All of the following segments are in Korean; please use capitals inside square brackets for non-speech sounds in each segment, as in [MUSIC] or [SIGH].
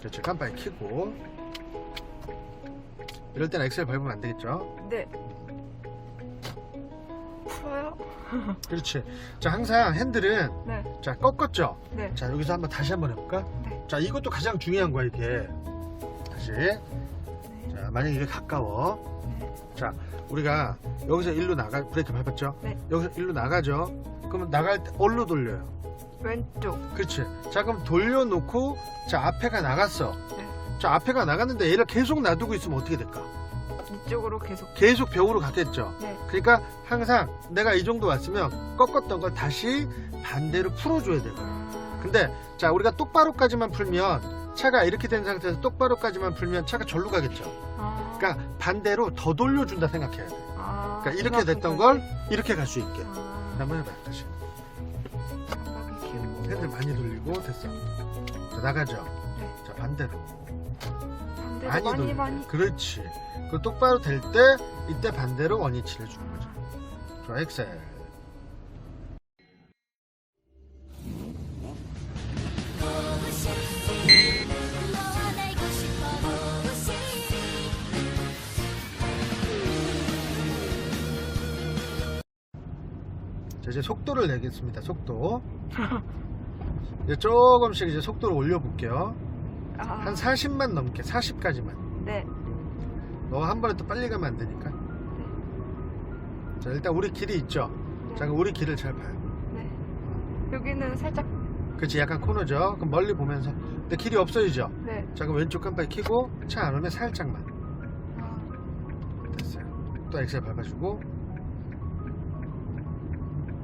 그렇죠. 깜빡이 켜고. 이럴 때는 엑셀 밟으면 안 되겠죠? 네. 풀어요? [LAUGHS] 그렇지. 자, 항상 핸들은 네. 자, 꺾었죠? 네. 자, 여기서 한번 다시 한번 해볼까? 네. 자, 이것도 가장 중요한 거야, 이게. 다시. 자, 만약에 이게 가까워. 자, 우리가 여기서 일로 나가, 브레이크 밟았죠? 네. 여기서 일로 나가죠? 그러면 나갈 때 어디로 돌려요? 왼쪽. 그렇지. 자, 그럼 돌려놓고, 자, 앞에가 나갔어. 네. 자, 앞에가 나갔는데 얘를 계속 놔두고 있으면 어떻게 될까? 이쪽으로 계속. 계속 벽으로 갔겠죠? 네. 그러니까 항상 내가 이 정도 왔으면 꺾었던 걸 다시 반대로 풀어줘야 되거든. 음, 근데 자 우리가 똑바로까지만 풀면 차가 이렇게 된 상태에서 똑바로까지만 풀면 차가 절로 가겠죠. 아, 그러니까 반대로 더 돌려준다 생각해야 돼. 아, 그러니까 이렇게 됐던 걸 이렇게 갈 수 있게. 아, 한번 해봐요 다시. 핸들 많이 돌리고 됐어. 자 나가죠. 네. 자 반대로 반대로 많이, 많이 돌려. 많이. 그렇지. 그 똑바로 될 때 이때 반대로 원위치를 주는 거죠. 좋아 엑셀. 자 이제 속도를 내겠습니다. 속도. [LAUGHS] 이제 조금씩 이제 속도를 올려볼게요. 아, 한 40만 넘게 40까지만. 네. 너 한 번에 또 빨리 가면 안 되니까. 자 일단 우리 길이 있죠. 자 그럼 우리 길을 잘 봐요. 네. 여기는 살짝. 그렇지 약간 코너죠. 그럼 멀리 보면서. 근데 길이 없어지죠. 네. 자 그럼 왼쪽 깜빡이 켜고 차 안 오면 살짝만. 아, 됐어요. 또 엑셀 밟아주고.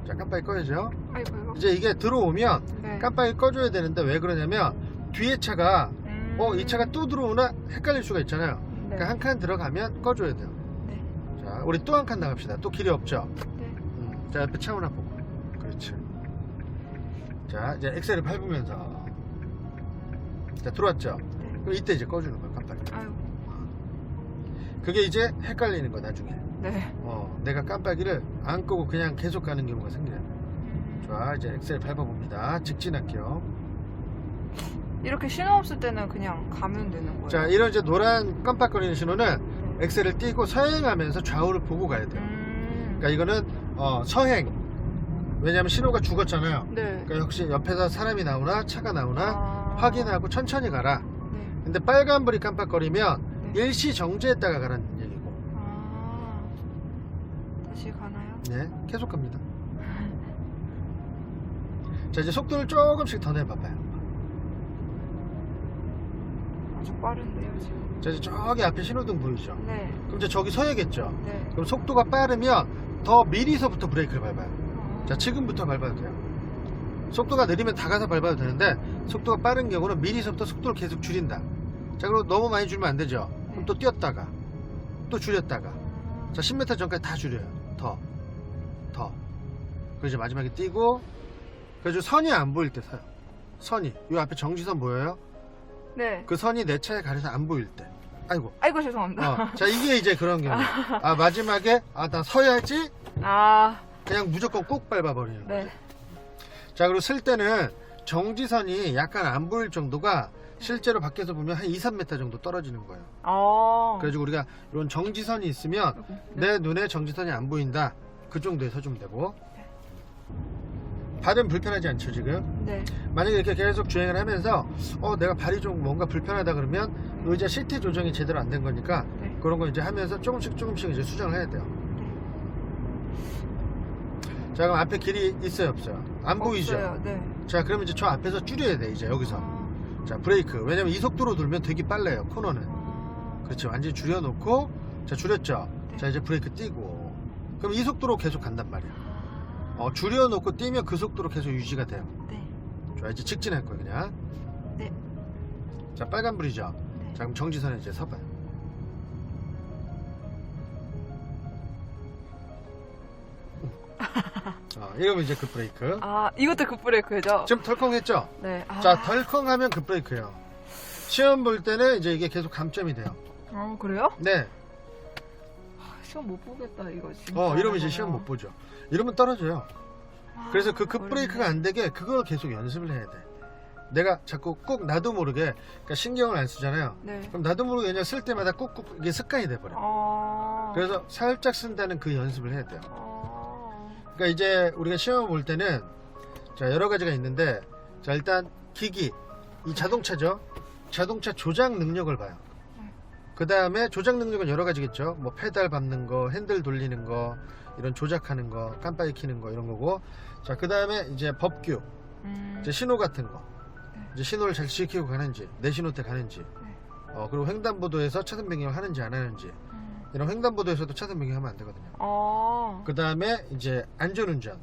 자 깜빡이 꺼야죠. 아이고. 이제 이게 들어오면 네. 깜빡이 꺼줘야 되는데 왜 그러냐면 뒤에 차가 음, 어 이 차가 또 들어오나 헷갈릴 수가 있잖아요. 네. 그러니까 한 칸 들어가면 꺼줘야 돼요. 네. 자 우리 또 한 칸 나갑시다. 또 길이 없죠. 네. 음, 자 옆에 차 하나 보고. 그렇지. 자 이제 엑셀을 밟으면서 자 들어왔죠. 네. 그럼 이때 이제 꺼주는 거야 깜빡이. 아이고. 그게 이제 헷갈리는 거야 나중에. 네. 어 내가 깜빡이를 안 끄고 그냥 계속 가는 경우가 생겨요. 좋아 이제 엑셀 밟아봅니다. 직진할게요. 이렇게 신호 없을 때는 그냥 가면 되는 거예요. 자 이런 이제 노란 깜빡거리는 신호는 엑셀을 띄고 서행하면서 좌우를 보고 가야 돼요. 음. 그러니까 이거는 어, 서행. 왜냐하면 신호가 죽었잖아요. 네. 그러니까 혹시 옆에서 사람이 나오나 차가 나오나 아. 확인하고 천천히 가라. 네. 근데 빨간불이 깜빡거리면 네. 일시 정지했다가 가라는. 다시 가나요? 네, 계속 갑니다. 자 이제 속도를 조금씩 더 내봐봐요. 아주 빠른데요 지금. 자 이제 저기 앞에 신호등 보이죠? 네. 그럼 이제 저기 서야겠죠? 네. 그럼 속도가 빠르면 더 미리서부터 브레이크를 밟아요. 아. 자 지금부터 밟아도 돼요. 속도가 느리면 다 가서 밟아도 되는데 속도가 빠른 경우는 미리서부터 속도를 계속 줄인다. 자 그리고 너무 많이 줄면 안 되죠. 그럼 또 뛰었다가 또 줄였다가 자 10m 전까지 다 줄여요. 더 더. 그리고 이제 마지막에 뛰고 그래서 선이 안 보일 때 서요. 선이 이 앞에 정지선 보여요? 네. 그 선이 내 차에 가려서 안 보일 때. 아이고. 아이고 죄송합니다. 어, 자 이게 이제 그런 경우. 아 마지막에 아 나 서야지 아. 그냥 무조건 꼭 밟아버리는 거죠. 네. 자 그리고 쓸 때는 정지선이 약간 안 보일 정도가 실제로 밖에서 보면 한 2, 3m 정도 떨어지는 거예요. 어. 그래가지고 우리가 이런 정지선이 있으면 내 눈에 정지선이 안 보인다. 그 정도에 서주면 되고. 발은 불편하지 않죠 지금? 네. 만약에 이렇게 계속 주행을 하면서 어 내가 발이 좀 뭔가 불편하다 그러면 의자 시트 조정이 제대로 안 된 거니까 네. 그런 거 이제 하면서 조금씩 조금씩 이제 수정을 해야 돼요. 자 그럼 앞에 길이 있어요 없어요? 안 보이죠? 없어요. 네. 자 그러면 이제 저 앞에서 줄여야 돼 이제 여기서 아. 자 브레이크 왜냐면 이 속도로 돌면 되게 빨라요 코너는 아. 그렇지 완전히 줄여놓고 자 줄였죠 네. 자 이제 브레이크 띄고 그럼 이 속도로 계속 간단 말이야 어 줄여놓고 뛰면 그 속도로 계속 유지가 돼요 네. 좋아 이제 직진할 거야 그냥 네. 자 빨간불이죠 네. 자 그럼 정지선에 이제 서봐요 [LAUGHS] 어, 이러면 이제 급브레이크 아 이것도 급브레이크죠? 지금 덜컹했죠 네. 아. 자 덜컹하면 급브레이크예요 시험 볼 때는 이제 이게 계속 감점이 돼요 어 그래요? 네 아, 시험 못 보겠다 이거 진짜. 어 이러면 이제 시험 못 보죠 이러면 떨어져요 아, 그래서 그 급브레이크가. 안 되게 그걸 계속 연습을 해야 돼 내가 자꾸 꼭 나도 모르게 그러니까 신경을 안 쓰잖아요. 네. 그럼 나도 모르게 그냥 쓸 때마다 꾹꾹 이게 습관이 돼버려. 아. 그래서 살짝 쓴다는 그 연습을 해야 돼요. 아. 그러니까 이제 우리가 시험을 볼 때는 자 여러 가지가 있는데 자 일단 기기 이 자동차죠. 자동차 조작 능력을 봐요. 그 다음에 조작 능력은 여러 가지겠죠. 뭐 페달 밟는 거, 핸들 돌리는 거, 이런 조작하는 거, 깜빡이 켜는 거 이런 거고. 자 그 다음에 이제 법규, 음. 이제 신호 같은 거. 네. 이제 신호를 잘 지키고 가는지, 내 신호 때 가는지. 네. 어 그리고 횡단보도에서 차선 변경을 하는지 안 하는지. 음. 이런 횡단보도에서도 차선 변경하면 안 되거든요. 아. 그 다음에 이제 안전운전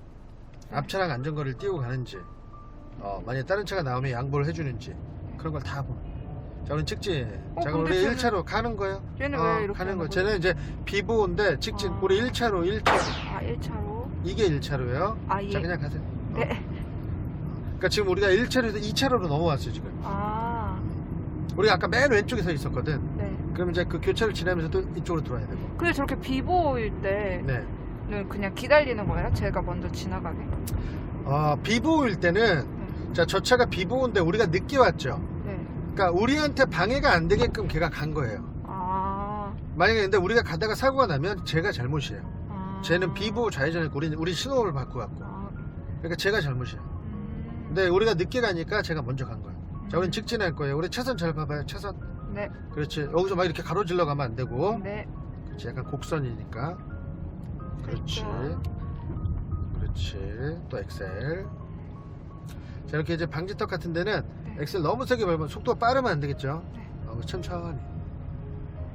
네. 앞차랑 안전거리를 띄우고 가는지 어, 만약에 다른 차가 나오면 양보를 해주는지 그런 걸다 거예요. 자 그럼 직진 어, 자 그럼 근데 우리 쟤는- 1차로 가는 거예요 얘는 어, 왜 이렇게 가는 하는 거 거지? 쟤는 이제 비보인데 직진 아. 우리 1차로 1차 아 1차로. 이게 1차로예요 아 예. 자 그냥 가세요 어. 네. 그러니까 지금 우리가 1차로에서 2차로로 넘어왔어요 지금 아. 우리가 아까 맨 왼쪽에 서 있었거든 네. 그럼 이제 그 교차를 지나면서 또 이쪽으로 들어와야 되고 근데 저렇게 비보일 때는 네 그냥 기다리는 거예요? 제가 먼저 지나가게. 어, 비보일 때는 자 저 차가 비보인데 우리가 늦게 왔죠 네. 그러니까 우리한테 방해가 안 되게끔 걔가 간 거예요. 아. 만약에 근데 우리가 가다가 사고가 나면 제가 잘못이에요. 아. 쟤는 비보 좌회전했고 우리 우리 신호를 받고 갔고. 아. 그러니까 제가 잘못이에요. 음. 근데 우리가 늦게 가니까 제가 먼저 간 거예요. 자, 우린 직진할 거예요. 우리 차선 잘 봐봐요. 차선. 네. 그렇지. 여기서 막 이렇게 가로질러 가면 안 되고. 네. 그렇지. 약간 곡선이니까. 그렇지. 그렇지. 또 엑셀. 자, 이렇게 이제 방지턱 같은 데는 네. 엑셀 너무 세게 밟으면 속도가 빠르면 안 되겠죠. 네. 어, 천천히.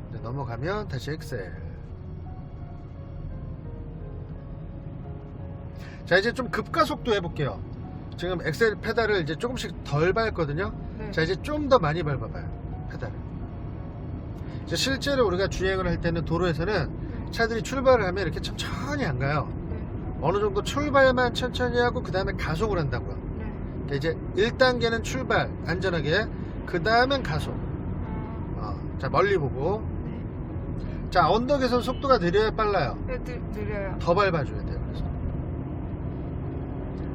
이제 넘어가면 다시 엑셀. 자, 이제 좀 급가속도 해볼게요. 지금 엑셀 페달을 이제 조금씩 덜 밟거든요. 네. 자, 이제 좀 더 많이 밟아봐요. 페달을. 실제로 우리가 주행을 할 때는 도로에서는 차들이 출발을 하면 이렇게 천천히 안 가요. 네. 어느 정도 출발만 천천히 하고 그 다음에 가속을 한다고요. 네. 그러니까 이제 1단계는 출발 안전하게 그 다음엔 가속. 아. 어, 자 멀리 보고. 네. 자 언덕에서 속도가 느려야 빨라요. 네, 느, 느려요. 더 밟아줘야 돼요. 그래서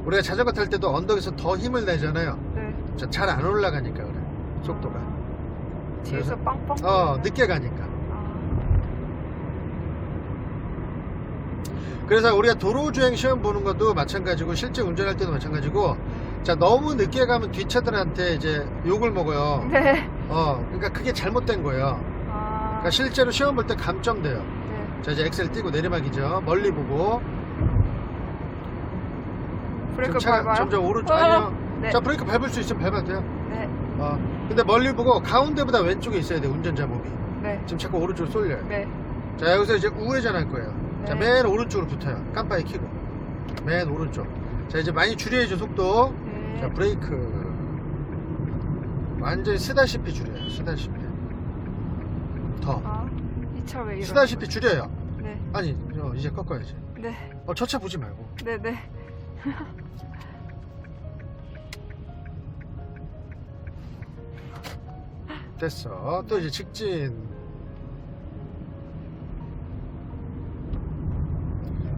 우리가 자전거 탈 때도 언덕에서 더 힘을 내잖아요. 네. 잘 안 올라가니까 그래. 속도가. 아. 뒤에서 그래서- 빵빵. 어. 늦게 가니까. 아. 그래서 우리가 도로 주행 시험 보는 것도 마찬가지고 실제 운전할 때도 마찬가지고. 자 너무 늦게 가면 뒷차들한테 이제 욕을 먹어요. 네. 어 그러니까 그게 잘못된 거예요. 아. 그러니까 실제로 시험 볼 때 감정돼요. 네. 자 이제 엑셀 띄고 내리막이죠. 멀리 보고. 브레이크 밟아요? 점점 오른쪽 어, 아니요. 네. 자 브레이크 밟을 수 있으면 밟아도 돼요. 네. 어. 근데 멀리 보고 가운데보다 왼쪽에 있어야 돼 운전자 몸이. 네. 지금 자꾸 오른쪽으로 쏠려요. 네. 자 여기서 이제 우회전 할 거예요. 자 네. 맨 오른쪽으로 붙어요. 깜빡이 켜고. 맨 오른쪽. 자 이제 많이 줄여야죠 속도. 네. 자 브레이크. 완전히 쓰다시피 줄여요. 쓰다시피. 더. 아. 이 차 왜 이러? 쓰다시피 줄여요. 네. 아니 어, 이제 꺾어야지. 네. 어 저 차 보지 말고. 네. 네. [LAUGHS] 됐어. 또 이제 직진.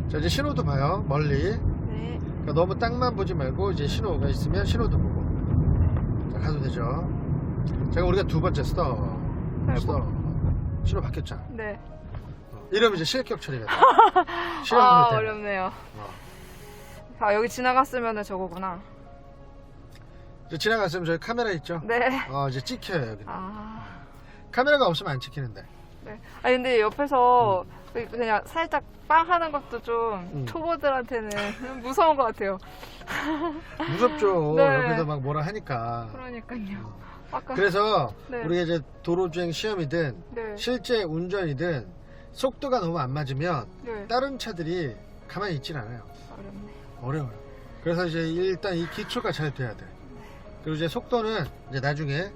자 이제 신호도 봐요. 멀리. 네. 그러니까 너무 땅만 보지 말고 이제 신호가 있으면 신호도 보고. 자 가도 되죠. 제가 우리가 두 번째 스톱. 스톱. 신호 바뀌었잖아. 네. 어, 이러면 이제 실격 처리가 돼. [LAUGHS] 아, 실험할 때. 어렵네요. 어. 아, 여기 지나갔으면 저거구나. 이제 지나갔으면 저기 카메라 있죠. 네. 어 이제 찍혀요 여기. 아. 카메라가 없으면 안 찍히는데. 네. 아 근데 옆에서 그냥 살짝 빵 하는 것도 좀 음. 초보들한테는 [LAUGHS] 무서운 것 같아요. [LAUGHS] 무섭죠. 네. 옆에서 막 뭐라 하니까. 그러니까요. 아까 그래서 네. 우리가 이제 도로주행 시험이든 네. 실제 운전이든 속도가 너무 안 맞으면 네. 다른 차들이 가만히 있질 않아요. 어렵네. 어려워요. 그래서 이제 일단 이 기초가 잘 돼야 돼. 그리고 이제 속도는 이제 나중에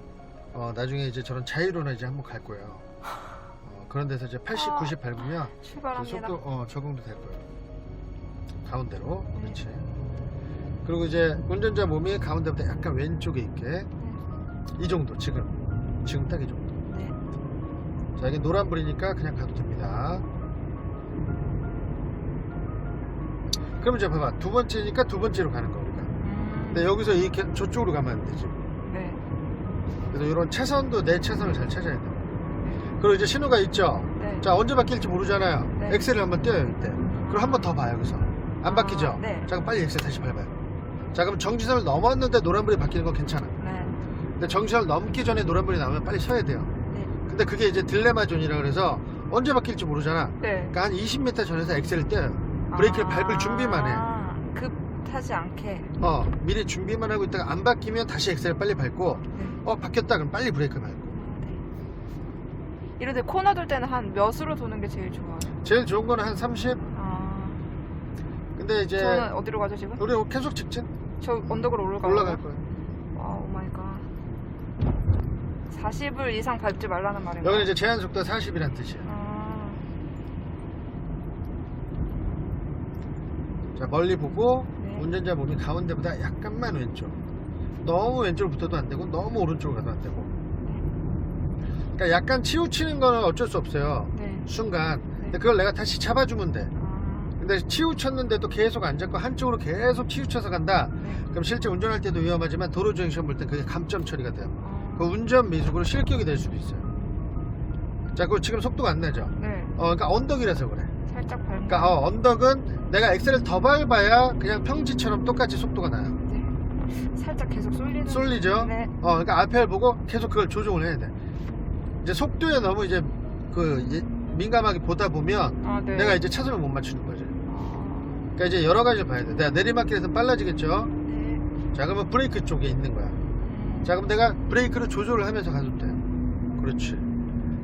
어 나중에 이제 저런 자이로나 이제 한번 갈 거예요. 어, 그런 데서 이제 80, 아. 90 밟으면 이제 출발합니다. 속도 어, 적응도 될 거예요. 가운데로 그렇지. 그리고 이제 운전자 몸이 가운데보다 약간 왼쪽에 있게 이 정도 지금 지금 딱 이 정도. 네. 자 이게 노란불이니까 그냥 가도 됩니다. 그럼 이제 봐봐 두 번째니까 두 번째로 가는 거. 근데 여기서 이 개- 저쪽으로 가면 안 되지. 그래서 이런 차선도 내 차선을 잘 찾아야 돼요. 그리고 이제 신호가 있죠. 네. 자 언제 바뀔지 모르잖아요. 네. 엑셀을 한번 띄어요 이때. 그리고 한번 더 봐요 여기서. 안 아, 바뀌죠. 네. 자 그럼 빨리 엑셀 다시 밟아요. 자 그럼 정지선을 넘었는데 노란불이 바뀌는 건 괜찮아. 네. 근데 정지선을 넘기 전에 노란불이 나오면 빨리 서야 돼요. 네. 근데 그게 이제 딜레마 존이라 그래서 언제 바뀔지 모르잖아. 네. 그러니까 한 20m 전에서 엑셀을 떼요. 브레이크를 밟을 준비만 해. 해. 급 하지 않게. 어, 미리 준비만 하고 있다가 안 바뀌면 다시 엑셀을 빨리 밟고, 네. 어, 바뀌었다 그럼 빨리 브레이크 밟고. 네. 이런데 코너 돌 때는 한 몇으로 도는 게 제일 좋아요? 제일 좋은 거는 한 30? 아, 근데 이제, 저는 어디로 가죠 지금? 우리 계속 직진? 저 언덕으로 올라가요. 올라갈 거예요. 와우 마이 갓. 40을 이상 밟지 말라는 말인가요? 여기는 이제 제한 속도 40이란 뜻이에요. 아, 자, 멀리 보고, 네. 운전자 몸이 가운데보다 약간만 왼쪽. 너무 왼쪽으로 붙어도 안 되고, 너무 오른쪽으로 가도 안 되고. 그러니까 약간 치우치는 거는 어쩔 수 없어요. 네. 순간. 근데 그걸 내가 다시 잡아주면 돼. 아, 근데 치우쳤는데도 계속 안 잡고 한쪽으로 계속 치우쳐서 간다. 네. 그럼 실제 운전할 때도 위험하지만 도로주행 시험 볼 땐 그게 감점 처리가 돼요. 아, 그 운전 미숙으로 실격이 될 수도 있어요. 자, 그 지금 속도가 안 나죠? 네. 어, 그러니까 언덕이라서 그래. 살짝. 그러니까 어, 언덕은 내가 엑셀을 더 밟아야 그냥 평지처럼 똑같이 속도가 나요. 네. 살짝 계속 쏠리는. 쏠리죠? 네. 어, 그러니까 앞을 보고 계속 그걸 조정을 해야 돼. 이제 속도에 너무 이제 그 예- 민감하게 보다 보면 아, 네. 내가 이제 차선을 못 맞추는 거지. 아, 그러니까 이제 여러 가지를 봐야 돼. 내가 내리막길에서 빨라지겠죠? 네. 자, 그러면 브레이크 쪽에 있는 거야. 음, 자, 그럼 내가 브레이크를 조절을 하면서 가도 돼. 그렇지.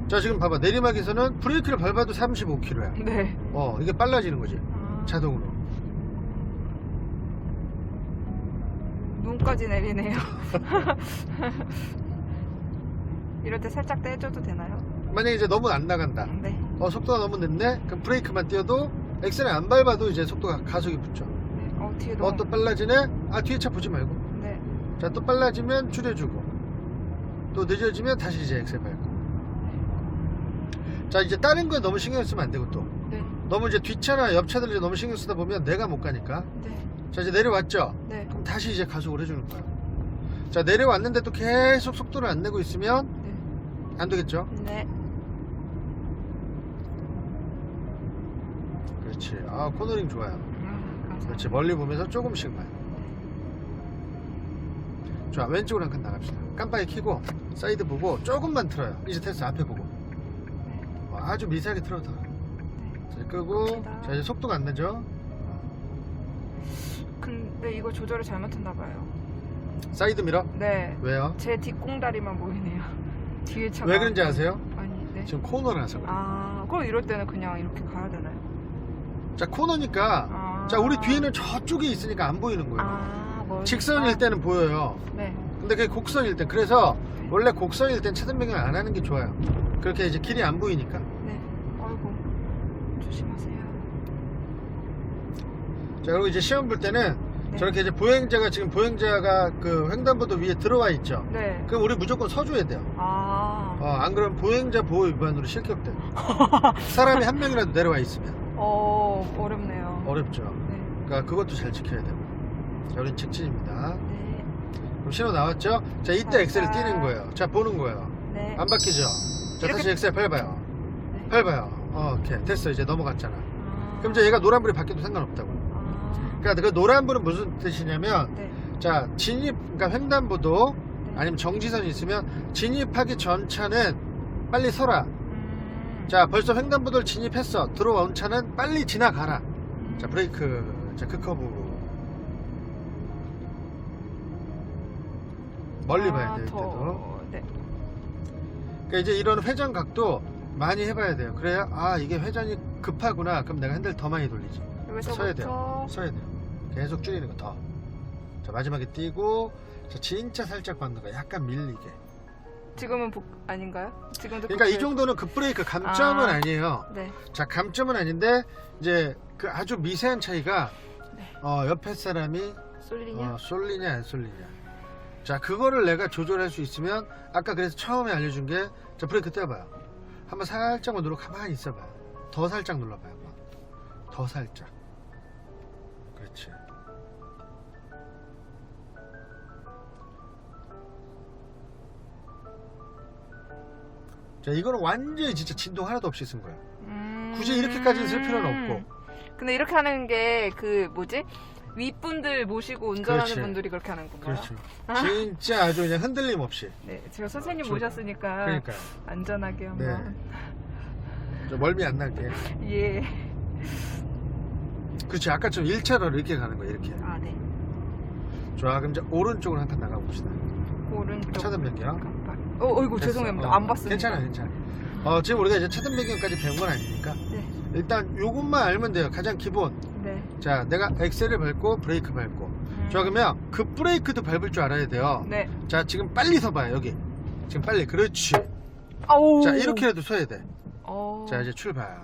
자, 지금 봐봐. 내리막에서는 브레이크를 밟아도 35km야. 네. 어, 이게 빨라지는 거지. 아, 자동으로. 눈까지 내리네요. [LAUGHS] 이럴 때 살짝 떼줘도 되나요? 만약에 이제 너무 안 나간다. 네. 어, 속도가 너무 늦네? 그럼 브레이크만 띄워도 엑셀을 안 밟아도 이제 속도가 가속이 붙죠. 네. 어, 뒤에 너무. 어, 또 빨라지네? 아, 뒤에 차 보지 말고. 네. 자, 또 빨라지면 줄여주고. 또 늦어지면 다시 이제 엑셀 밟고. 자, 이제 다른 거에 너무 신경 쓰면 안 되고 또. 네. 너무 이제 뒷차나 옆차들 이제 너무 신경 쓰다 보면 내가 못 가니까. 네. 자, 이제 내려왔죠? 네. 그럼 다시 이제 가속을 해주는 거야. 자, 내려왔는데 또 계속 속도를 안 내고 있으면 네. 안 되겠죠? 네. 그렇지. 아, 코너링 좋아요. 음, 감사합니다. 그렇지. 멀리 보면서 조금씩만. 좋아. 왼쪽으로 한 칸 나갑시다. 깜빡이 켜고, 사이드 보고, 조금만 틀어요. 이제 테스트 앞에 보고. 어, 아주 미세하게 틀어도. 자, 끄고. 자, 이제 속도가 안 나죠? 근데 이거 조절을 잘못했나 봐요. 사이드 미러? 네. 왜요? 제 뒷공다리만 보이네요. [LAUGHS] 뒤에 차가. 왜 그런지 아세요? 아니, 네. 지금 코너라서 그래. 아, 그럼 이럴 때는 그냥 이렇게 가야 되나요? 자, 코너니까, 아. 자, 우리 뒤에는 저쪽에 있으니까 안 보이는 거예요. 아, 뭐. 직선일 때는 보여요. 네. 근데 그게 곡선일 때 그래서 원래 곡선일 땐 차선 변경 안 하는 게 좋아요 그렇게 이제 길이 안 보이니까 네. 조심하세요. 자 그리고 이제 시험 볼 때는 네. 저렇게 이제 보행자가 지금 보행자가 그 횡단보도 위에 들어와 있죠 네. 그럼 우리 무조건 서줘야 돼요 아. 어, 안 그러면 보행자 보호 위반으로 실격돼 [LAUGHS] 사람이 한 명이라도 내려와 있으면 어, 어렵네요. 어렵죠 네. 그러니까 그것도 잘 지켜야 되고 자 우린 직진입니다 네. 그럼 신호 나왔죠 자 이때. 엑셀을 띄는 거예요 자 보는 거예요 네. 안 바뀌죠 자 다시 엑셀 밟아요 네. 밟아요 어, 오케이 됐어 이제 넘어갔잖아 아. 그럼 이제 얘가 노란불이 바뀌어도 상관없다고. 아. 그러니까 그 노란불은 무슨 뜻이냐면, 네. 자, 진입, 그러니까 횡단보도 네. 아니면 정지선이 있으면 진입하기 전 차는 빨리 서라. 음. 자, 벌써 횡단보도를 진입했어. 들어온 차는 빨리 지나가라. 음. 자, 브레이크. 자, 그 커브. 멀리 봐야 아, 돼, 더- 이때도. 네. 그러니까 이제 이런 회전 각도 많이 해봐야 돼요. 그래야, 아, 이게 회전이 급하구나. 그럼 내가 핸들 더 많이 돌리지. 서야 돼요. 서야 돼요. 계속 줄이는 거 더. 자, 마지막에 뛰고, 자, 진짜 살짝 밟는 거. 약간 밀리게. 지금은 복 아닌가요? 지금도 그러니까 이 정도는 급브레이크 감점은 아. 아. 니에요 네. 자, 감점은 아닌데, 이제 그 아주 미세한 차이가, 네. 어, 옆에 사람이 쏠리냐? 어, 쏠리냐, 안 쏠리냐. 자, 그거를 내가 조절할 수 있으면, 아까 그래서 처음에 알려준 게, 자, 브레이크 떼봐요. 한번 살짝만 누르고 가만히 있어봐요. 더 살짝 눌러봐요. 한번. 더 살짝. 그렇지. 자, 이거는 완전히 진짜 진동 하나도 없이 쓴 거야. 음... 굳이 이렇게까지는 쓸 필요는 없고. 근데 이렇게 하는 게 그 뭐지? 윗분들 모시고 운전하는 그렇지. 분들이 그렇게 하는 건가요? 그렇죠. 진짜 아주 그냥 흔들림 없이. 네, 제가 선생님 좋- 모셨으니까 그러니까 안전하게 한번. 저 멀미 안 나게. [LAUGHS] 예. 그렇지. 아까처럼 1차로로 이렇게 가는 거야. 이렇게. 아, 네. 좋아. 그럼 이제 오른쪽으로 한 칸 나가 봅시다. 오른쪽. 차단 변경. 깜빡. 어, 어이구 됐어. 죄송합니다. 어, 안 봤습니다. 괜찮아, 괜찮아. 어, 지금 우리가 이제 차단 배경까지 배운 건 아니니까. 네. 일단 요것만 알면 돼요. 가장 기본. 네. 자, 내가 엑셀을 밟고 브레이크 밟고. 음. 좋아, 그러면 그 브레이크도 밟을 줄 알아야 돼요. 네. 자, 지금 빨리 서봐요, 여기. 지금 빨리. 그렇지. 아우. 자, 이렇게라도 서야 돼. 어. 자, 이제 출발.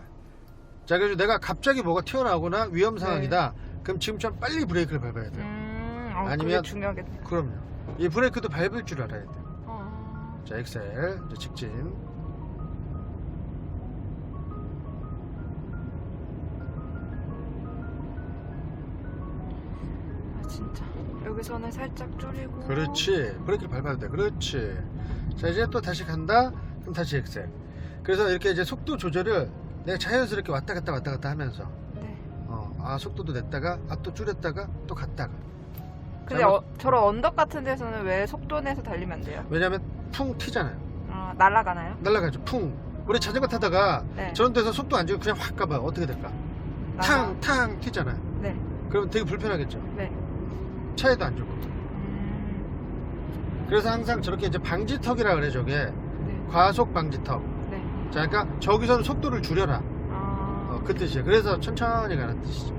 자, 그래서 내가 갑자기 뭐가 튀어나오거나 위험 네. 상황이다. 그럼 지금처럼 빨리 브레이크를 밟아야 돼요. 음. 아, 아니면- 그게 중요하겠네. 그럼요. 이 브레이크도 밟을 줄 알아야 돼. 어. 자, 엑셀. 이제 직진. 진짜. 여기서는 살짝 줄이고. 그렇지. 브레이크를 밟아야 돼. 그렇지. 자, 이제 또 다시 간다. 그럼 다시 엑셀. 그래서 이렇게 이제 속도 조절을 내가 자연스럽게 왔다 갔다 왔다 갔다 하면서 네. 어, 아, 속도도 냈다가 아, 또 줄였다가 또 갔다가. 근데 자, 어, 저런 언덕 같은 데서는 왜 속도 내서 달리면 안 돼요? 왜냐면 풍 튀잖아요. 어, 날아가나요? 날아가죠. 풍. 우리 자전거 타다가 네. 저런 데서 속도 안 주고 그냥 확 가봐요. 어떻게 될까? 날아- 탕, 탕 튀잖아요. 네. 그럼 되게 불편하겠죠. 네. 차에도 안. 음. 그래서 항상 저렇게 이제 방지턱이라 그래, 저게. 네. 과속 방지턱. 네. 자, 그러니까 저기서는 속도를 줄여라. 아. 어, 그 뜻이에요. 그래서 천천히 가는 뜻이죠.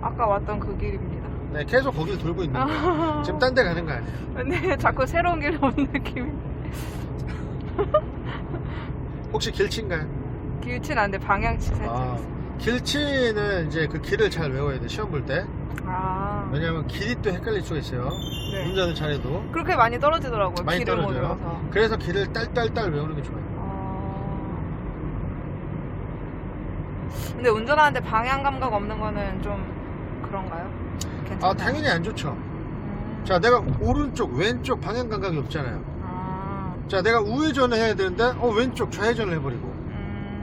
아까 왔던 그 길입니다. 네, 계속 거길 돌고 있는 거예요. 아. [LAUGHS] 지금 딴 데 가는 거 아니에요. 근데 자꾸 새로운 길 오는 느낌이. 혹시 길치인가요? 길치는 안 돼. 방향치 살짝 아. 있어. 길치는 이제 그 길을 잘 외워야 돼, 시험 볼 때. 아. 왜냐면 길이 또 헷갈릴 수가 있어요. 네. 운전을 잘해도. 그렇게 많이 떨어지더라고요. 많이 길을 못 떨어져요. 외워서. 그래서 길을 딸딸딸 외우는 게 좋아요. 아. 근데 운전하는데 방향 감각 없는 거는 좀 그런가요? 괜찮아요? 아, 당연히 안 좋죠. 음. 자, 내가 오른쪽, 왼쪽 방향 감각이 없잖아요. 아. 자, 내가 우회전을 해야 되는데, 어, 왼쪽 좌회전을 해버리고.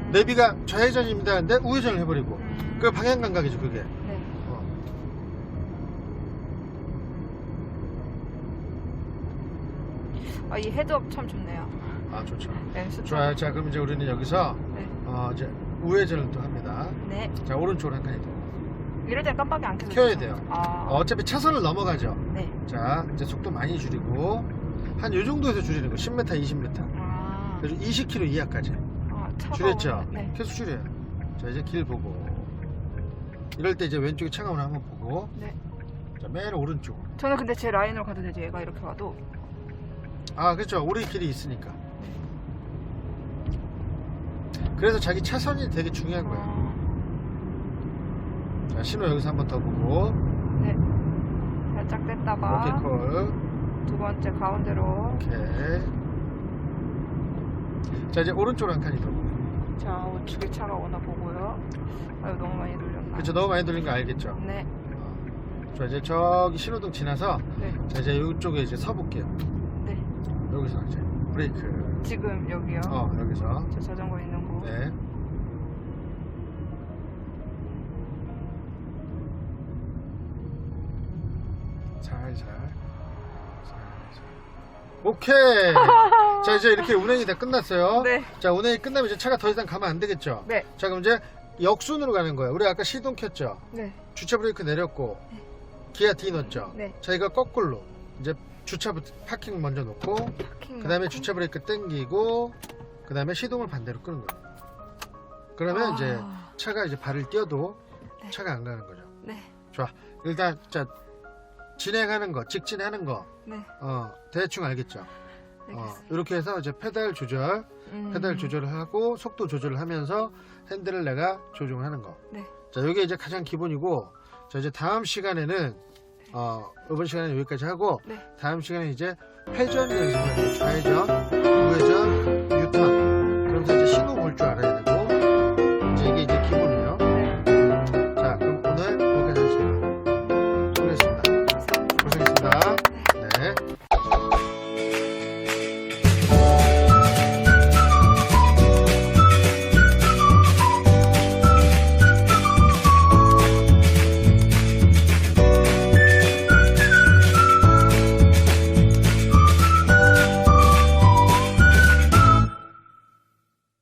음. 내비가 좌회전입니다 하는데 우회전을 해버리고. 음. 그 방향 감각이죠, 그게. 네. 어. 아, 이 헤드업 참 좋네요. 아, 좋죠. 램스. 좋아요. 자, 그럼 이제 우리는 여기서, 네. 어, 이제 우회전을 또 합니다. 네. 자, 오른쪽으로 한 칸이 더. 이럴 때 깜빡이 안 켜져. 켜야 돼요. 아. 어, 어차피 차선을 넘어가죠. 네. 자, 이제 속도 많이 줄이고, 한 요 정도에서 줄이는 거. 10m, 20m. 아. 그래서 20km 이하까지. 아, 차가 줄였죠? 오는데, 네. 계속 줄여요. 자, 이제 길 보고. 이럴 때 이제 왼쪽에 차가 오나 한번 보고. 네. 자, 맨 오른쪽. 저는 근데 제 라인으로 가도 되죠. 얘가 이렇게 와도. 아, 그렇죠. 우리 길이 있으니까. 그래서 자기 차선이 되게 중요한 거예요. 아. 자, 신호 여기서 한번 더 보고. 네. 살짝 뗐다가 오케이, 콜. 두 번째 가운데로. 오케이. 자, 이제 오른쪽으로 한 칸이 더. 자, 우측에 차가 오나 보고요. 아유, 너무 많이 돌렸나. 그렇죠. 너무 많이 돌린 거 알겠죠? 네. 어. 자, 이제 저기 신호등 지나서, 네. 자, 이제 이쪽에 이제 서볼게요. 네. 여기서 이제 브레이크. 지금 여기요. 어, 여기서. 저 자전거 있는 곳. 네. 오케이. [LAUGHS] 자, 이제 이렇게 운행이 다 끝났어요. 네. 자, 운행이 끝나면 이제 차가 더 이상 가면 안 되겠죠? 네. 자, 그럼 이제 역순으로 가는 거예요. 우리 아까 시동 켰죠? 네. 주차 브레이크 내렸고, 기아 D 넣었죠? 네. 자, 이거 거꾸로. 이제 주차 부- 파킹 먼저 놓고, 파킹 그 다음에 넣고. 주차 브레이크 당기고, 그 다음에 시동을 반대로 끄는 거예요. 그러면 아. 이제 차가 이제 발을 띄어도 네. 차가 안 가는 거죠. 네. 일단, 자, 진행하는 거, 직진하는 거, 네. 어, 대충 알겠죠? 어, 알겠습니다. 이렇게 해서 이제 페달 조절, 음. 페달 조절을 하고, 속도 조절을 하면서 핸들을 내가 조종하는 거. 네. 자, 이게 이제 가장 기본이고, 자, 이제 다음 시간에는, 어, 이번 시간에 여기까지 하고, 네. 다음 시간에 이제 회전 연습을 해요. 좌회전, 우회전, 유턴. 그러면서 이제 신호 볼 줄 알아야